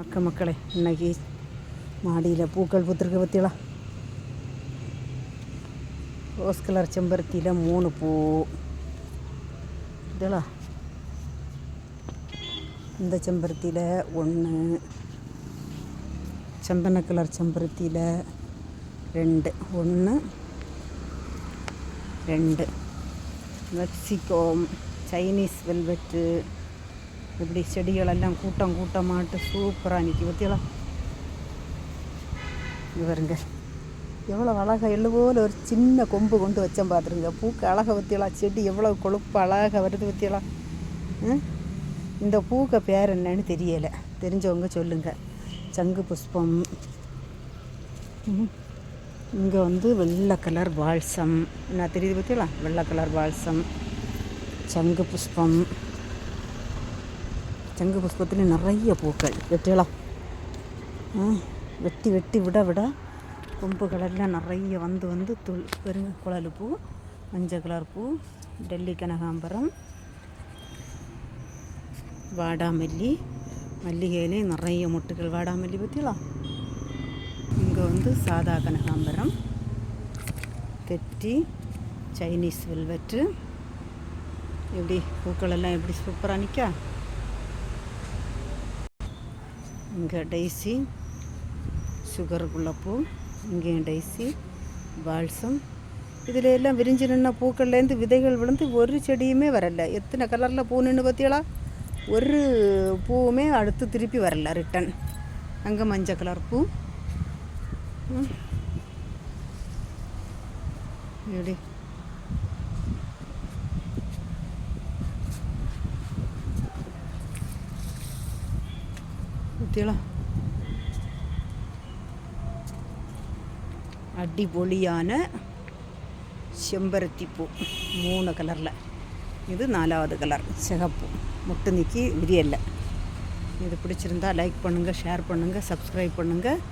வணக்கம் மக்களே. இன்னைக்கு மாடியில் பூக்கள் பூத்திருக்க பற்றிலாம் ரோஸ் கலர் செம்பருத்தியில் மூணு பூ. இதெல்லாம் இந்த செம்பருத்தியில் ஒன்று சந்தன கலர் செம்பருத்தியில் ரெண்டு. ஒன்று ரெண்டு. மெக்சிகோ சைனீஸ் வெல்வெட்டு இப்படி செடிகளெல்லாம் கூட்டம் கூட்டமாட்டு சூப்பராக நிற்கி பற்றியலாம் இது எவ்வளோ அழகாக எள்ளு போல் ஒரு சின்ன கொம்பு கொண்டு வச்சேன் பார்த்துருங்க பூக்கு அழகை பற்றியலாம் செடி எவ்வளோ கொழுப்பு அழகாக வருது பற்றியலாம் இந்த பூக்க பேர் என்னன்னு தெரியலை. தெரிஞ்சவங்க சொல்லுங்கள் சங்கு புஷ்பம். இங்கே வந்து வெள்ளை கலர் பால்சம். என்ன தெரியுது பற்றியலாம் வெள்ளை கலர் பால்சம். சங்கு புஷ்பம். சங்கு புஷ்பத்தில் நிறைய பூக்கள் வெட்டலாம் வெட்டி வெட்டி விட விட கொம்புகளெல்லாம் நிறைய வந்து வந்து துள் பெருங்க குழல் பூ மஞ்சள் கலர் பூ டெல்லி கனகாம்பரம் வாடாமல்லி மல்லிகையிலே நிறைய மொட்டுகள் வாடாமல்லி பற்றிலாம் இங்கே வந்து சாதா கனகாம்பரம் தெட்டி சைனீஸ் வெல்வெட்டு எப்படி பூக்கள் எல்லாம் எப்படி சூப்பராக நிற்கா இங்கே டைசி சுகர் பூ இங்கேயும் டைசி பால்சம் இதில் எல்லாம் விரிஞ்சு நின்ன பூக்கள்லேருந்து விதைகள் விழுந்து ஒரு செடியுமே வரல. எத்தனை கலரில் பூ நின்று பார்த்தீங்களா ஒரு பூவுமே அடுத்து திருப்பி வரல ரிட்டன் அங்கே மஞ்சள் கலர் பூ. எப்படி குத்தியலா அடிபொலியான செம்பருத்தி பூ மூணு கலரில் இது நாலாவது கலர் சிகப்பு. முட்டு நீக்கி விரியல்ல. இது பிடிச்சிருந்தா லைக் பண்ணுங்கள் ஷேர் பண்ணுங்கள் சப்ஸ்கிரைப் பண்ணுங்கள்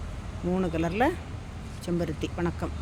மூணு கலரில் செம்பருத்தி வணக்கம்.